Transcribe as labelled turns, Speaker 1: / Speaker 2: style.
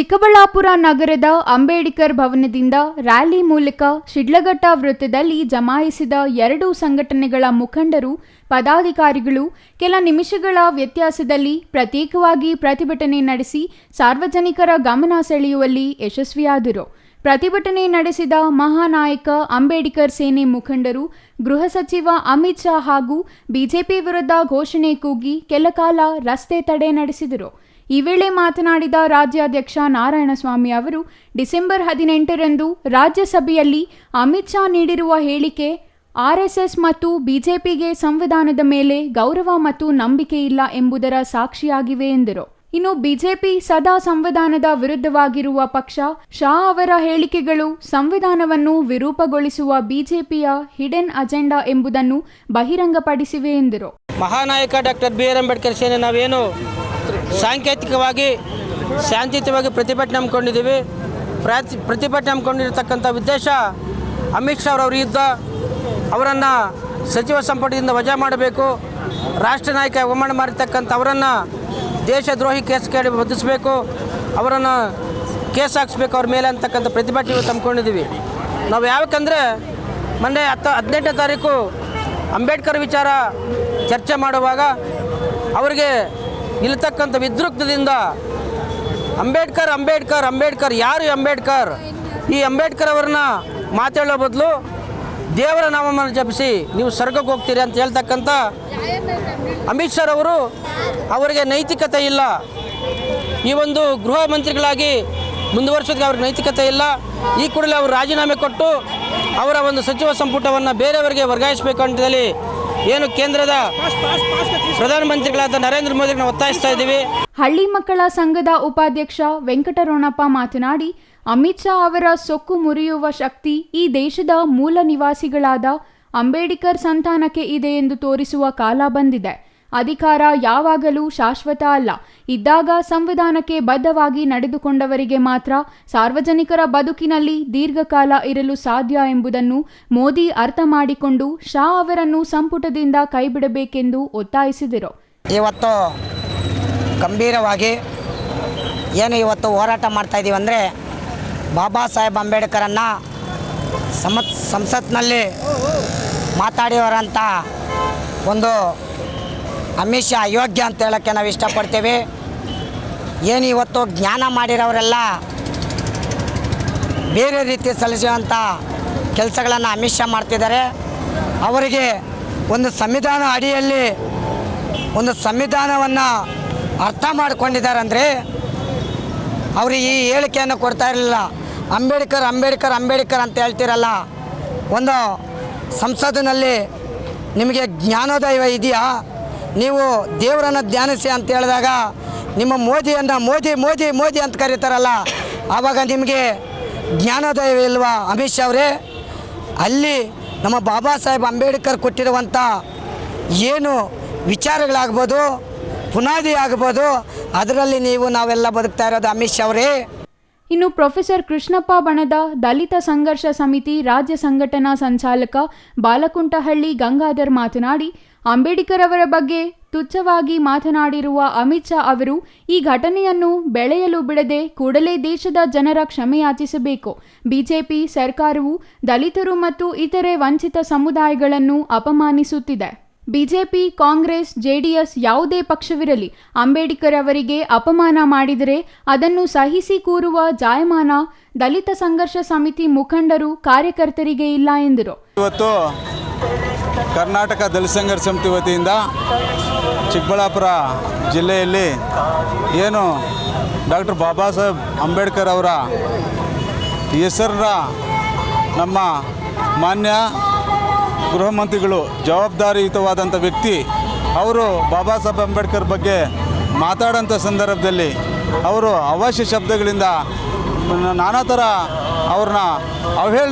Speaker 1: ಚಿಕ್ಕಬಳ್ಳಾಪುರ ನಗರದ ಅಂಬೇಡ್ಕರ್ ಭವನದಿಂದ ರ್ಯಾಲಿ ಮೂಲಕ ಶಿಡ್ಲಘಟ್ಟ ವೃತ್ತದಲ್ಲಿ ಜಮಾಯಿಸಿದ ಎರಡು ಸಂಘಟನೆಗಳ ಮುಖಂಡರು, ಪದಾಧಿಕಾರಿಗಳು ಕೆಲ ನಿಮಿಷಗಳ ವ್ಯತ್ಯಾಸದಲ್ಲಿ ಪ್ರತ್ಯೇಕವಾಗಿ ಪ್ರತಿಭಟನೆ ನಡೆಸಿ ಸಾರ್ವಜನಿಕರ ಗಮನ ಸೆಳೆಯುವಲ್ಲಿ ಯಶಸ್ವಿಯಾದರು. ಪ್ರತಿಭಟನೆ ನಡೆಸಿದ ಮಹಾನಾಯಕ ಅಂಬೇಡ್ಕರ್ ಸೇನೆ ಮುಖಂಡರು, ಗೃಹ ಸಚಿವ ಅಮಿತ್ ಶಾ ಹಾಗೂ ಬಿಜೆಪಿ ವಿರುದ್ಧ ಘೋಷಣೆ ಕೂಗಿ ಕೆಲಕಾಲ ರಸ್ತೆ ತಡೆ ನಡೆಸಿದರು. ಈ ವೇಳೆ ಮಾತನಾಡಿದ ರಾಜ್ಯಾಧ್ಯಕ್ಷ ನಾರಾಯಣಸ್ವಾಮಿ ಅವರು, ಡಿಸೆಂಬರ್ ಹದಿನೆಂಟರಂದು ರಾಜ್ಯಸಭೆಯಲ್ಲಿ ಅಮಿತ್ ಶಾ ನೀಡಿರುವ ಹೇಳಿಕೆ ಆರ್ಎಸ್ಎಸ್ ಮತ್ತು ಬಿಜೆಪಿಗೆ ಸಂವಿಧಾನದ ಮೇಲೆ ಗೌರವ ಮತ್ತು ನಂಬಿಕೆ ಇಲ್ಲ ಎಂಬುದರ ಸಾಕ್ಷಿಯಾಗಿವೆ ಎಂದರು. ಇನ್ನು ಬಿಜೆಪಿ ಸದಾ ಸಂವಿಧಾನದ ವಿರುದ್ಧವಾಗಿರುವ ಪಕ್ಷ, ಶಾ ಅವರ ಹೇಳಿಕೆಗಳು ಸಂವಿಧಾನವನ್ನು ವಿರೂಪಗೊಳಿಸುವ ಬಿಜೆಪಿಯ ಹಿಡನ್ ಅಜೆಂಡಾ ಎಂಬುದನ್ನು ಬಹಿರಂಗಪಡಿಸಿವೆ ಎಂದರು.
Speaker 2: ಮಹಾನಾಯಕ ಡಾಕ್ಟರ್ ಬಿ ಆರ್ ಅಂಬೇಡ್ಕರ್ ಸೇನೆ ನಾವೇನು ಸಾಂಕೇತಿಕವಾಗಿ ಶಾಂತಿಯುತವಾಗಿ ಪ್ರತಿಭಟನೆ ಹಮ್ಮಿಕೊಂಡಿದ್ದೀವಿ. ಪ್ರತಿ, ಪ್ರತಿಭಟನೆ ಹಮ್ಮಿಕೊಂಡಿರ್ತಕ್ಕಂಥ ಉದ್ದೇಶ ಅಮಿತ್ ಶಾ ಅವರ ವಿರುದ್ಧ ಅವರನ್ನು ಸಚಿವ ಸಂಪುಟದಿಂದ ವಜಾ ಮಾಡಬೇಕು. ರಾಷ್ಟ್ರ ನಾಯಕ ಅವಮಾನ ಮಾಡಿರ್ತಕ್ಕಂಥ ಅವರನ್ನು ದೇಶದ್ರೋಹಿ ಕೇಸ್ ಕೇಳಿ ಬದಿಸಬೇಕು ಅವರನ್ನು ಕೇಸ್ ಹಾಕ್ಸ್ಬೇಕು ಅವ್ರ ಮೇಲೆ ಅಂತಕ್ಕಂಥ ಪ್ರತಿಭಟನೆ ಇವತ್ತು ಹಮ್ಮಿಕೊಂಡಿದ್ದೀವಿ. ನಾವು ಯಾವಕ್ಕಂದರೆ ಮೊನ್ನೆ ಹತ್ತು, ಹದಿನೆಂಟನೇ ತಾರೀಕು ಅಂಬೇಡ್ಕರ್ ವಿಚಾರ ಚರ್ಚೆ ಮಾಡುವಾಗ ಅವರಿಗೆ ಇಲ್ತಕ್ಕಂಥ ವಿದ್ರುಕ್ತದಿಂದ ಅಂಬೇಡ್ಕರ್ ಅಂಬೇಡ್ಕರ್ ಅಂಬೇಡ್ಕರ್. ಯಾರು ಅಂಬೇಡ್ಕರ್? ಈ ಅಂಬೇಡ್ಕರ್ ಅವರನ್ನ ಮಾತಾಡೋ ಬದಲು ದೇವರ ನಾಮವನ್ನು ಜಪಿಸಿ ನೀವು ಸ್ವರ್ಗಕ್ಕೆ ಹೋಗ್ತೀರಿ ಅಂತ ಹೇಳ್ತಕ್ಕಂಥ ಅಮಿತ್ ಶಾ ಅವರು ಅವರಿಗೆ ನೈತಿಕತೆ ಇಲ್ಲ. ಈ ಒಂದು ಗೃಹ ಮಂತ್ರಿಗಳಾಗಿ ಮುಂದುವರ್ಸೋದಕ್ಕೆ ಅವ್ರಿಗೆ ನೈತಿಕತೆ ಇಲ್ಲ. ಈ ಕೂಡಲೇ ಅವರು ರಾಜೀನಾಮೆ ಕೊಟ್ಟು ಅವರ ಒಂದು ಸಚಿವ ಸಂಪುಟವನ್ನು ಬೇರೆಯವರಿಗೆ ವರ್ಗಾಯಿಸಬೇಕು ಅಂತ ಹೇಳಿ ಏನು ಕೇಂದ್ರದ ಪ್ರಧಾನಮಂತ್ರಿಗಳಾದ ನರೇಂದ್ರ ಮೋದಿ ನಾವು ಒತ್ತಾಯಿಸ್ತಾ ಇದ್ದೀವಿ.
Speaker 1: ಹಳ್ಳಿ ಮಕ್ಕಳ ಸಂಘದ ಉಪಾಧ್ಯಕ್ಷ ವೆಂಕಟರೋಣಪ್ಪ ಮಾತನಾಡಿ, ಅಮಿತ್ ಶಾ ಅವರ ಸೊಕ್ಕು ಮುರಿಯುವ ಶಕ್ತಿ ಈ ದೇಶದ ಮೂಲ ನಿವಾಸಿಗಳಾದ ಅಂಬೇಡ್ಕರ್ ಸಂತಾನಕ್ಕೆ ಇದೆ ಎಂದು ತೋರಿಸುವ ಕಾಲ ಬಂದಿದೆ. ಅಧಿಕಾರ ಯಾವಾಗಲೂ ಶಾಶ್ವತ ಅಲ್ಲ. ಇದ್ದಾಗ ಸಂವಿಧಾನಕ್ಕೆ ಬದ್ಧವಾಗಿ ನಡೆದುಕೊಂಡವರಿಗೆ ಮಾತ್ರ ಸಾರ್ವಜನಿಕರ ಬದುಕಿನಲ್ಲಿ ದೀರ್ಘಕಾಲ ಇರಲು ಸಾಧ್ಯ ಎಂಬುದನ್ನು ಮೋದಿ ಅರ್ಥ ಮಾಡಿಕೊಂಡು ಶಾ ಅವರನ್ನು ಸಂಪುಟದಿಂದ ಕೈಬಿಡಬೇಕೆಂದು ಒತ್ತಾಯಿಸಿದರು.
Speaker 3: ಇವತ್ತು ಗಂಭೀರವಾಗಿ ಏನು ಇವತ್ತು ಹೋರಾಟ ಮಾಡ್ತಾ ಇದ್ದೀವಿ ಅಂದರೆ ಬಾಬಾ ಸಾಹೇಬ್ ಅಂಬೇಡ್ಕರನ್ನು ಸಮತ್ ಸಂಸತ್ನಲ್ಲಿ ಮಾತಾಡಿಯವರಂಥ ಒಂದು ಅಮಿತ್ ಶಾ ಅಯೋಗ್ಯ ಅಂತ ಹೇಳೋಕ್ಕೆ ನಾವು ಇಷ್ಟಪಡ್ತೇವೆ. ಏನು ಇವತ್ತು ಜ್ಞಾನ ಮಾಡಿರೋರೆಲ್ಲ ಬೇರೆ ರೀತಿ ಸಲ್ಲಿಸುವಂಥ ಕೆಲಸಗಳನ್ನು ಅಮಿತ್ ಶಾ ಮಾಡ್ತಿದ್ದಾರೆ. ಅವರಿಗೆ ಒಂದು ಸಂವಿಧಾನ ಅಡಿಯಲ್ಲಿ ಒಂದು ಸಂವಿಧಾನವನ್ನು ಅರ್ಥ ಮಾಡಿಕೊಂಡಿದ್ದಾರೆ ಅಂದರೆ ಅವರು ಈ ಹೇಳಿಕೆಯನ್ನು ಕೊಡ್ತಾ ಇರಲಿಲ್ಲ. ಅಂಬೇಡ್ಕರ್ ಅಂಬೇಡ್ಕರ್ ಅಂಬೇಡ್ಕರ್ ಅಂತ ಹೇಳ್ತಿರಲ್ಲ, ಒಂದು ಸಂಸತ್ತಿನಲ್ಲಿ ನಿಮಗೆ ಜ್ಞಾನೋದಯ ಇದೆಯಾ? ನೀವು ದೇವರನ್ನು ಧ್ಯಾನಿಸಿ ಅಂತ ಹೇಳಿದಾಗ ನಿಮ್ಮ ಮೋದಿಯನ್ನು ಮೋದಿ ಮೋದಿ ಮೋದಿ ಅಂತ ಕರೀತಾರಲ್ಲ, ಆವಾಗ ನಿಮಗೆ ಜ್ಞಾನೋದಯ ಇಲ್ವಾ? ಅಮಿತ್ ಶಾ ಅವರೇ, ಅಲ್ಲಿ ನಮ್ಮ ಬಾಬಾ ಸಾಹೇಬ್ ಅಂಬೇಡ್ಕರ್ ಕೊಟ್ಟಿರುವಂಥ ಏನು ವಿಚಾರಗಳಾಗ್ಬೋದು ಪುನಾದಿ ಆಗ್ಬೋದು ಅದರಲ್ಲಿ ನೀವು ನಾವೆಲ್ಲ ಬದುಕ್ತಾ ಇರೋದು ಅಮಿತ್ ಶಾ ಅವರೇ.
Speaker 1: ಇನ್ನು ಪ್ರೊಫೆಸರ್ ಕೃಷ್ಣಪ್ಪ ಬಣದ ದಲಿತ ಸಂಘರ್ಷ ಸಮಿತಿ ರಾಜ್ಯ ಸಂಘಟನಾ ಸಂಚಾಲಕ ಬಾಲಕುಂಟಹಳ್ಳಿ ಗಂಗಾಧರ್ ಮಾತನಾಡಿ, ಅಂಬೇಡ್ಕರ್ ಅವರ ಬಗ್ಗೆ ತುಚ್ಛವಾಗಿ ಮಾತನಾಡಿರುವ ಅಮಿತ್ ಶಾ ಅವರು ಈ ಘಟನೆಯನ್ನು ಬೆಳೆಯಲು ಬಿಡದೆ ಕೂಡಲೇ ದೇಶದ ಜನರ ಕ್ಷಮೆಯಾಚಿಸಬೇಕು ಬಿಜೆಪಿ ಸರ್ಕಾರವು ದಲಿತರು ಮತ್ತು ಇತರೆ ವಂಚಿತ ಸಮುದಾಯಗಳನ್ನು ಅಪಮಾನಿಸುತ್ತಿದೆ. ಬಿಜೆಪಿ, ಕಾಂಗ್ರೆಸ್, ಜೆಡಿಎಸ್ ಯಾವುದೇ ಪಕ್ಷವಿರಲಿ ಅಂಬೇಡ್ಕರ್ ಅವರಿಗೆ ಅಪಮಾನ ಮಾಡಿದರೆ ಅದನ್ನು ಸಹಿಸಿ ಕೂರುವ ಜಾಯಮಾನ ದಲಿತ ಸಂಘರ್ಷ ಸಮಿತಿ ಮುಖಂಡರು ಕಾರ್ಯಕರ್ತರಿಗೆ ಇಲ್ಲ ಎಂದರು.
Speaker 4: ಇವತ್ತು ಕರ್ನಾಟಕ ದಲಿತ ಸಂಘರ್ಷ ಸಮಿತಿ ವತಿಯಿಂದ ಚಿಕ್ಕಬಳ್ಳಾಪುರ ಜಿಲ್ಲೆಯಲ್ಲಿ ಏನು ಡಾಕ್ಟರ್ ಬಾಬಾ ಸಾಹೇಬ್ ಅಂಬೇಡ್ಕರ್ ಅವರ ಹೆಸರನ್ನ ನಮ್ಮ ಮಾನ್ಯ ಗೃಹ ಮಂತ್ರಿಗಳು ಜವಾಬ್ದಾರಿಯುತವಾದಂಥ ವ್ಯಕ್ತಿ. ಅವರು ಬಾಬಾ ಸಾಹೇಬ್ ಅಂಬೇಡ್ಕರ್ ಬಗ್ಗೆ ಮಾತಾಡೋಂಥ ಸಂದರ್ಭದಲ್ಲಿ ಅವರು ಅವಶ್ಯ ಶಬ್ದಗಳಿಂದ ನಾನಾ ಥರ ಅವ್ರನ್ನ ಅವಹೇಳನ